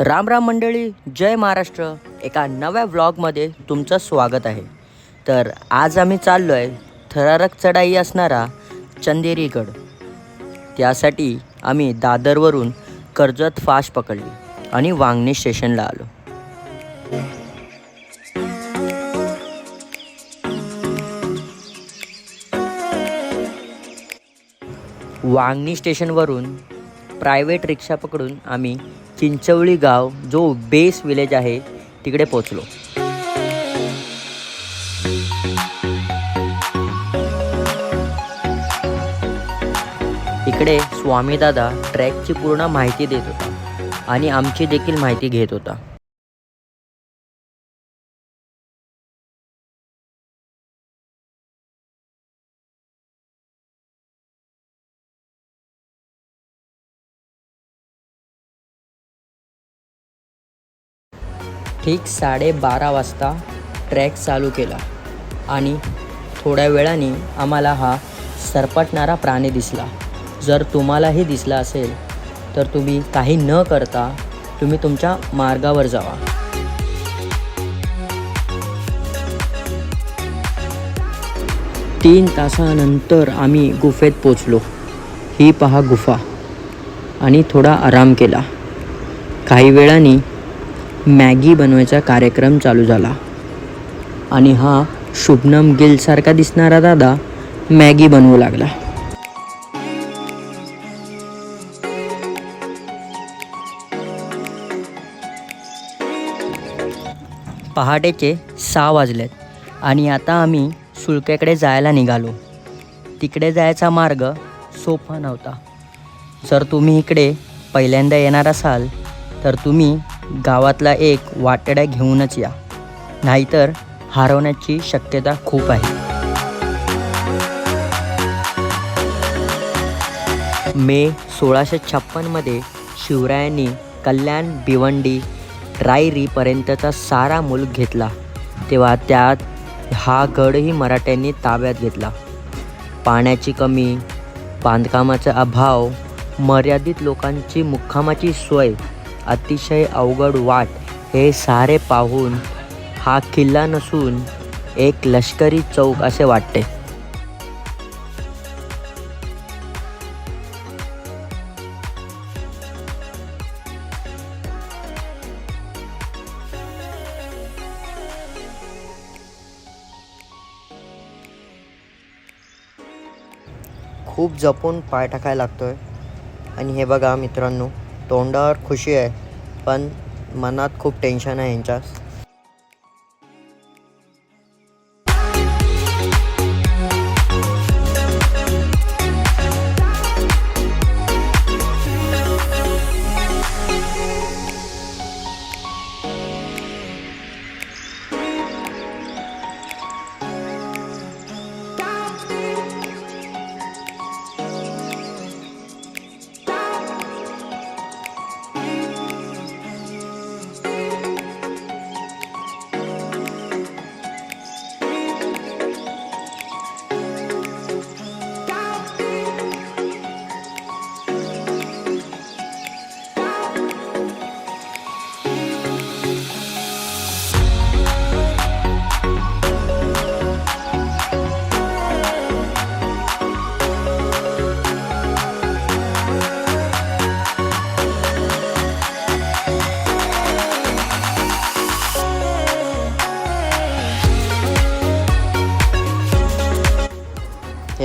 राम राम मंडळी जय महाराष्ट्र. एका नव्या व्लॉगमध्ये तुमचं स्वागत आहे. तर आज आम्ही चाललो आहे थरारक चढाई असणारा चंदेरीगड. त्यासाठी आम्ही दादरवरून कर्जत फास्ट पकडली आणि वांगणी स्टेशनला आलो. वांगणी स्टेशनवरून प्रायव्हेट रिक्षा पकडून आम्ही चिंचवळी गाव जो बेस विलेज आहे तिकडे पोचलो इकडे स्वामीदादा ट्रॅकची पूर्ण माहिती देत होता आणि आमची देखील माहिती घेत होता. ठीक साडेबारा वाजता ट्रॅक चालू केला आणि थोड्या वेळाने आम्हाला हा सरपटणारा प्राणी दिसला. जर तुम्हालाही दिसला असेल तर तुम्ही काही न करता तुम्ही तुमच्या मार्गावर जावा. तीन तासानंतर आम्ही गुफेत पोचलो. ही पहा गुफा. आणि थोडा आराम केला. काही वेळाने मॅगी बनवायचा कार्यक्रम चालू झाला. आणि हा शुभनम गिलसारखा दिसणारा दादा मॅगी बनवू लागला. पहाटेचे सहा वाजलेत आणि आता आम्ही सुळक्याकडे जायला निघालो. तिकडे जायचा मार्ग सोपा नव्हता. जर तुम्ही इकडे पहिल्यांदा येणार असाल तर तुम्ही गावातला एक वाटड्या घेऊनच या. नाहीतर हरवण्याची शक्यता खूप आहे. मे सोळाशे छप्पनमध्ये शिवरायांनी कल्याण भिवंडी रायरीपर्यंतचा सारा मूल घेतला. तेव्हा त्यात हा गडही मराठ्यांनी ताब्यात घेतला. पाण्याची कमी बांधकामाचा अभाव मर्यादित लोकांची मुक्कामाची सोय अतिशय अवघड वाट हे सारे पाहून हा किल्ला नसून एक लष्करी चौक असे वाटते. खूप जपून पाय टाकायला लागतोय. आणि हे बघा मित्रांनो तोंडावर खुशी आहे पण मनात खूप टेन्शन आहे यांच्या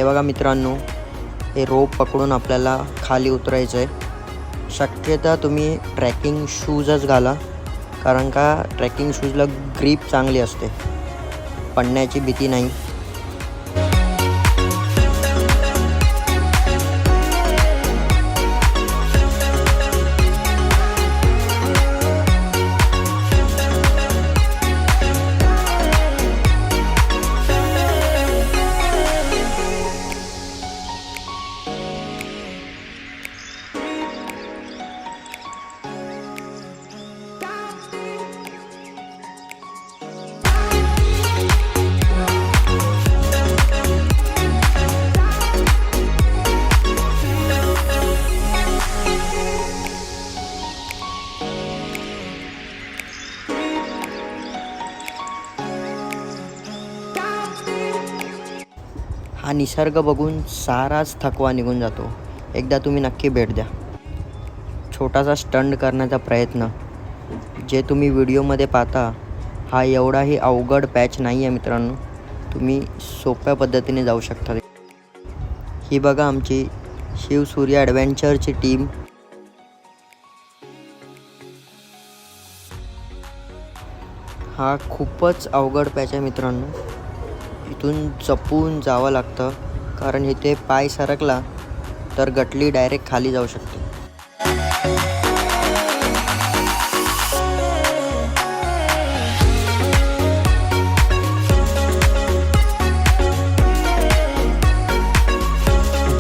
हे बघा मित्रांनो हे रोप पकडून आपल्याला खाली उतरायचं आहे शक्यता तुम्ही ट्रॅकिंग शूजच घाला कारण का ट्रॅकिंग शूजला ग्रीप चांगली असते. पडण्याची भीती नाही. हा निसर्ग बघून साराच थकवा निघून जातो. एकदा तुम्ही नक्की भेट द्या. छोटासा स्टंट करण्याचा प्रयत्न. जे तुम्ही व्हिडिओमध्ये पाहता हा एवढाही अवघड पॅच नाही आहे मित्रांनो. तुम्ही सोप्या पद्धतीने जाऊ शकता. ही बघा आमची शिवसूर्य ॲडव्हेंचरची टीम हा खूपच अवघड पॅच आहे मित्रांनो. इथून जपून जावं लागतं कारण इथे पाय सरकला तर गटली डायरेक्ट खाली जाऊ शकते.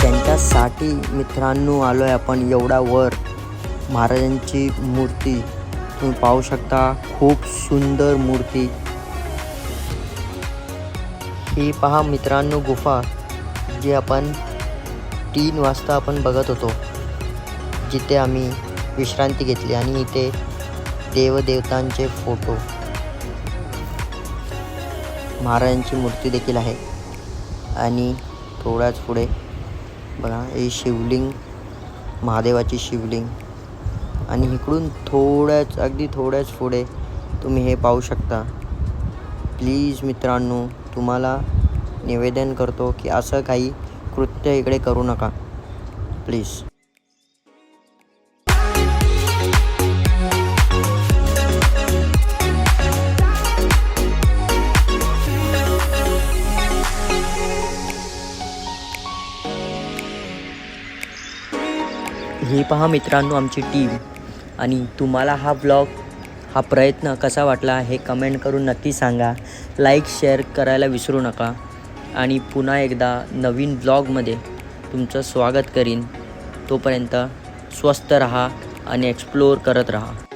त्यांच्यासाठी मित्रांनो आलो आहे आपण एवढा वर. महाराजांची मूर्ती. तुम्ही पाहू शकता खूप सुंदर मूर्ती. ही पहा मित्रांनो गुफा जी आपण तीन वाजता आपण बघत होतो जिथे आम्ही विश्रांती घेतली आणि इथे देवदेवतांचे फोटो. महाराजांची मूर्ती देखील आहे. आणि थोड्याच पुढे बघा हे शिवलिंग महादेवाची शिवलिंग. आणि इकडून थोड्याच अगदी थोड्याच पुढे तुम्ही हे पाहू शकता. प्लीज मित्रांनो तुम्हाला निवेदन करतो की असं काही कृत्य इकडे करू नका. प्लीज ही पहा मित्रांनो आमची टीम आणि तुम्हाला हा ब्लॉग हा प्रयत्न कसा वाटला हे कमेंट करून नक्की सांगा. लाईक शेअर करायला विसरू नका. आणि पुन्हा एकदा नवीन ब्लॉगमध्ये तुमचं स्वागत करीन. तोपर्यंत स्वस्त रहा आणि एक्सप्लोअर करत रहा.